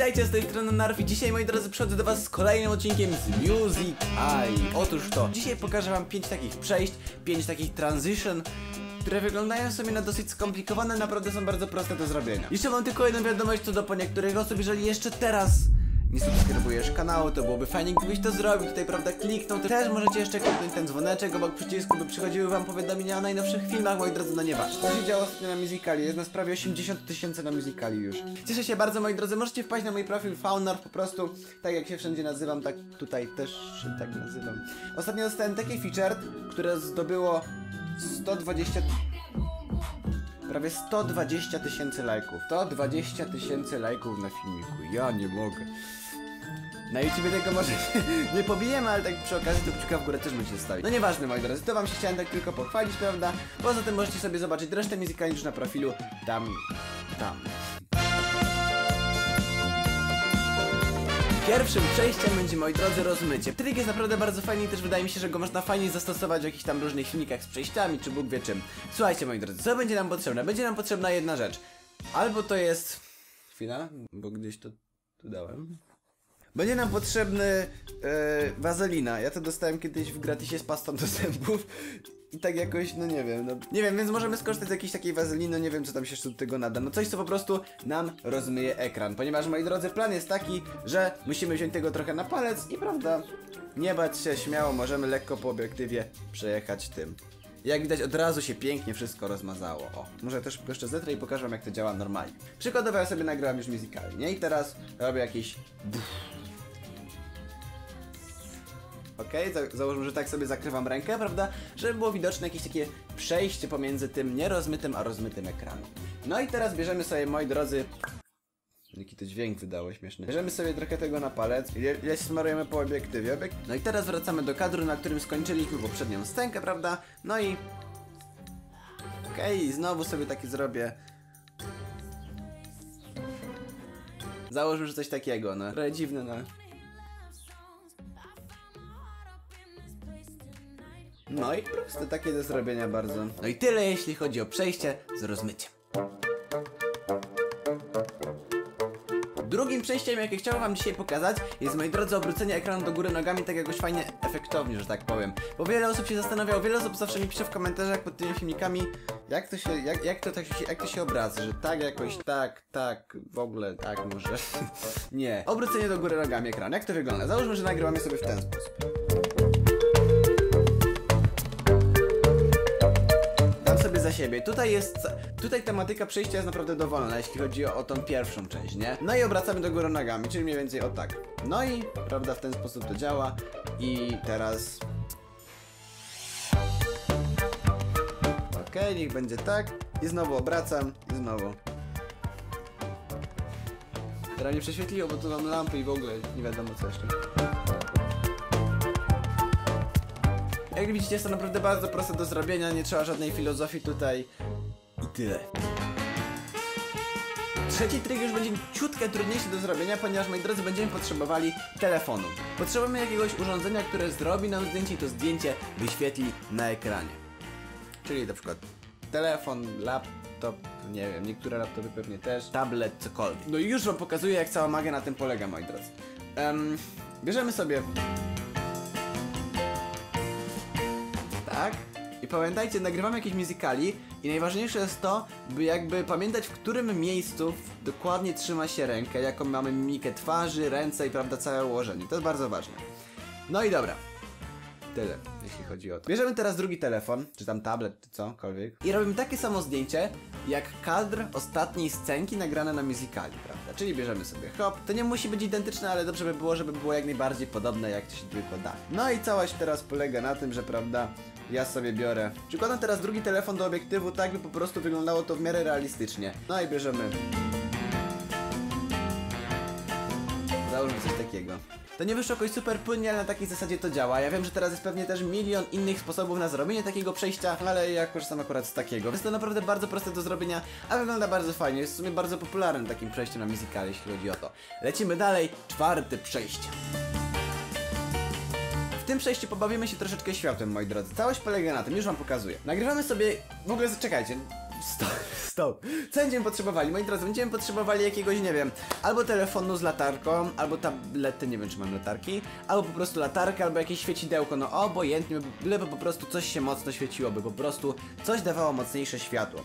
Witajcie z tej strony Narf dzisiaj moi drodzy przychodzę do was z kolejnym odcinkiem z Music Eye. Otóż to, dzisiaj pokażę wam 5 takich przejść, 5 takich transition, które wyglądają sobie na dosyć skomplikowane, naprawdę są bardzo proste do zrobienia. Jeszcze mam tylko jedną wiadomość co do po niektórych osób, jeżeli jeszcze teraz nie subskrybujesz kanału, to byłoby fajnie gdybyś to zrobił, tutaj prawda kliknął, też możecie jeszcze kliknąć ten dzwoneczek obok przycisku, by przychodziły wam powiadomienia o najnowszych filmach, moi drodzy, no nieważne. Co się działo ostatnio na Musicali? Jest nas prawie 80 tysięcy na Musicali już. Cieszę się bardzo, moi drodzy, możecie wpaść na mój profil Faunar, po prostu, tak jak się wszędzie nazywam, tak tutaj też się tak nazywam. Ostatnio dostałem taki feature, które zdobyło 120 prawie 120 tysięcy lajków. 120 tysięcy lajków na filmiku. Ja nie mogę. Na YouTubie tego może nie pobijemy, ale tak przy okazji to kciuka w górę też możecie zostawić. No nieważne moi drodzy, to wam się chciałem tak tylko pochwalić, prawda? Poza tym możecie sobie zobaczyć resztę muzykalną już na profilu tam, tam. Pierwszym przejściem będzie, moi drodzy, rozmycie. Trik jest naprawdę bardzo fajny i też wydaje mi się, że go można fajnie zastosować w jakichś tam różnych filmikach z przejściami, czy Bóg wie czym. Słuchajcie, moi drodzy, co będzie nam potrzebne? Będzie nam potrzebna jedna rzecz. Albo to jest... Chwila, bo gdzieś to tu dałem. Będzie nam potrzebny e, wazelina. Ja to dostałem kiedyś w gratisie z pastą do zębów. I tak jakoś, no nie wiem, no nie wiem, więc możemy skorzystać z jakiejś takiej wazeliny, nie wiem co tam się jeszcze do tego nada. No coś, co po prostu nam rozmyje ekran. Ponieważ, moi drodzy, plan jest taki, że musimy wziąć tego trochę na palec i prawda, nie bać się, śmiało, możemy lekko po obiektywie przejechać tym. Jak widać od razu się pięknie wszystko rozmazało. O, może też jeszcze zetrę i pokażę wam jak to działa normalnie. Przykładowo ja sobie nagrałem już musicalnie nie? i teraz robię jakiś Okej, za załóżmy, że tak sobie zakrywam rękę, prawda? Żeby było widoczne jakieś takie przejście pomiędzy tym nierozmytym a rozmytym ekranem. No i teraz bierzemy sobie, moi drodzy... Jaki to dźwięk wydało śmieszny. Bierzemy sobie trochę tego na palec ile smarujemy po obiektywie. Obiek... No i teraz wracamy do kadru, na którym skończyliśmy poprzednią scenkę, prawda? No i... Okej, okay, znowu sobie taki zrobię. Założmy, że coś takiego, no. Trochę dziwne, no. No i proste takie do zrobienia bardzo. No i tyle jeśli chodzi o przejście z rozmyciem. Drugim przejściem, jakie chciałem wam dzisiaj pokazać, jest moi drodzy obrócenie ekranu do góry nogami tak jakoś fajnie efektownie, że tak powiem. Bo wiele osób się zastanawiało, wiele osób zawsze mi pisze w komentarzach pod tymi filmikami, jak to się, jak, jak to tak się, jak to się obraca, że tak jakoś, tak, tak, w ogóle, tak może. Nie. Obrócenie do góry nogami ekranu, jak to wygląda? Załóżmy, że nagrywamy sobie w ten sposób. Siebie. Tutaj jest, tutaj tematyka przejścia jest naprawdę dowolna, jeśli chodzi o, o tą pierwszą część, nie? No i obracamy do góry nogami, czyli mniej więcej o tak. No i, prawda, w ten sposób to działa. I teraz... Okej, okay, niech będzie tak. I znowu obracam, i znowu. Teraz nie prześwietliło, bo tu mam lampy i w ogóle nie wiadomo co jeszcze. Jak widzicie jest to naprawdę bardzo proste do zrobienia, nie trzeba żadnej filozofii tutaj i tyle. Trzeci trik już będzie ciutkę trudniejszy do zrobienia, ponieważ moi drodzy będziemy potrzebowali telefonu. Potrzebujemy jakiegoś urządzenia, które zrobi nam zdjęcie i to zdjęcie wyświetli na ekranie. Czyli na przykład telefon, laptop, nie wiem, niektóre laptopy pewnie też, tablet, cokolwiek. No i już wam pokazuję jak cała magia na tym polega, moi drodzy. Um, bierzemy sobie tak? I pamiętajcie, nagrywamy jakieś musicali i najważniejsze jest to, by jakby pamiętać w którym miejscu dokładnie trzyma się rękę, jaką mamy mimikę twarzy, ręce i prawda całe ułożenie. To jest bardzo ważne. No i dobra. Tyle, jeśli chodzi o to. Bierzemy teraz drugi telefon, czy tam tablet, czy cokolwiek. I robimy takie samo zdjęcie, jak kadr ostatniej scenki nagrane na musicali, prawda? Czyli bierzemy sobie hop. To nie musi być identyczne, ale dobrze by było, żeby było jak najbardziej podobne, jak to się tylko da. No i całość teraz polega na tym, że prawda, ja sobie biorę. Przykładam teraz drugi telefon do obiektywu, tak by po prostu wyglądało to w miarę realistycznie. No i bierzemy. Załóżmy coś takiego. To nie wyszło jakoś super płynnie, ale na takiej zasadzie to działa. Ja wiem, że teraz jest pewnie też milion innych sposobów na zrobienie takiego przejścia, ale ja korzystam akurat z takiego. Jest to naprawdę bardzo proste do zrobienia, a wygląda bardzo fajnie. Jest w sumie bardzo popularnym takim przejściem na musical, jeśli chodzi o to. Lecimy dalej, czwarte przejście tym przejściu pobawimy się troszeczkę światłem, moi drodzy. Całość polega na tym, już wam pokazuję. Nagrywamy sobie, w ogóle czekajcie, Stop, stop. Co będziemy potrzebowali? Moi drodzy, będziemy potrzebowali jakiegoś, nie wiem, albo telefonu z latarką, albo tablety, nie wiem czy mam latarki, albo po prostu latarkę, albo jakieś świecidełko, no obojętnie, byleby po prostu coś się mocno świeciło, by po prostu coś dawało mocniejsze światło.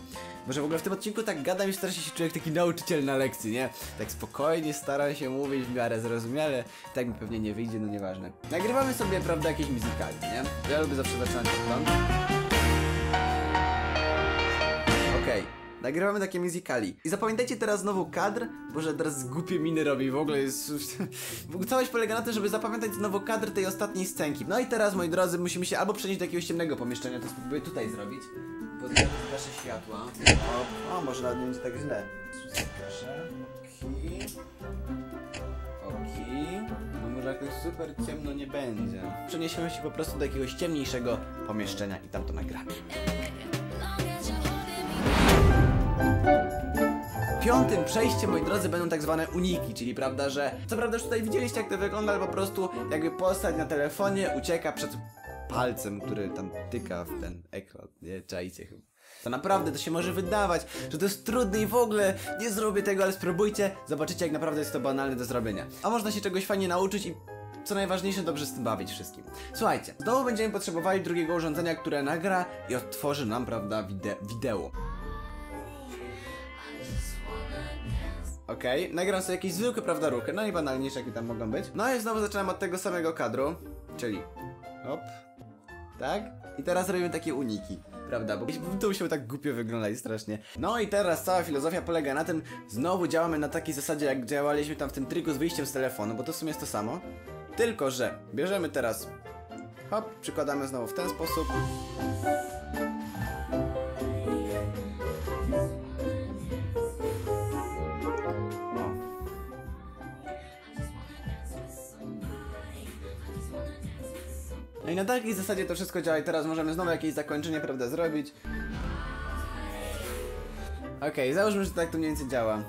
Może w ogóle w tym odcinku tak gadam i strasznie się czuję jak taki nauczyciel na lekcji, nie? Tak spokojnie staram się mówić w miarę zrozumiale, tak mi pewnie nie wyjdzie, no nieważne. Nagrywamy sobie, prawda, jakieś muzykali, nie? Ja lubię zawsze zaczynać stąd. Nagrywamy takie musicali. I zapamiętajcie teraz znowu kadr, bo że teraz głupie miny robi, w ogóle jest... Całość polega na tym, żeby zapamiętać znowu kadr tej ostatniej scenki. No i teraz, moi drodzy, musimy się albo przenieść do jakiegoś ciemnego pomieszczenia, to spróbuję tutaj zrobić. Tutaj gaszę światła. O, o, może nawet nie będzie tak źle. Proszę. Okej. No może jakoś super ciemno nie będzie. Przeniesiemy się po prostu do jakiegoś ciemniejszego pomieszczenia i tam to nagramy. Piątym przejściem, moi drodzy, będą tak zwane uniki, czyli prawda, że co prawda już tutaj widzieliście jak to wygląda, ale po prostu jakby postać na telefonie ucieka przed palcem, który tam tyka w ten ekran, nie czajcie chyba. To naprawdę, to się może wydawać, że to jest trudne i w ogóle nie zrobię tego, ale spróbujcie, zobaczycie jak naprawdę jest to banalne do zrobienia. A można się czegoś fajnie nauczyć i co najważniejsze, dobrze z tym bawić wszystkim. Słuchajcie, znowu będziemy potrzebowali drugiego urządzenia, które nagra i odtworzy nam, prawda, wide wideo. Okej, nagram sobie jakieś zwykłe, prawda, ruchy, najbanalniejsze jakie tam mogą być. No i znowu zaczynam od tego samego kadru, czyli hop, tak? I teraz robimy takie uniki, prawda, bo to musiało tak głupio wyglądać strasznie. No i teraz cała filozofia polega na tym, znowu działamy na takiej zasadzie, jak działaliśmy tam w tym triku z wyjściem z telefonu, bo to w sumie jest to samo. Tylko, że bierzemy teraz, hop, przykładamy znowu w ten sposób. I na takiej zasadzie to wszystko działa i teraz możemy znowu jakieś zakończenie, prawda, zrobić. Okej, załóżmy, że tak to mniej więcej działa.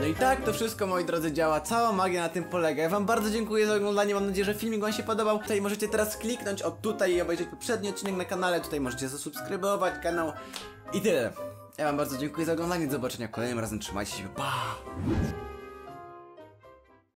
No i tak to wszystko, moi drodzy, działa. Cała magia na tym polega. Ja wam bardzo dziękuję za oglądanie. Mam nadzieję, że filmik wam się podobał. Tutaj możecie teraz kliknąć od tutaj i obejrzeć poprzedni odcinek na kanale. Tutaj możecie zasubskrybować kanał. I tyle. Ja wam bardzo dziękuję za oglądanie. Do zobaczenia kolejnym razem. Trzymajcie się. Pa!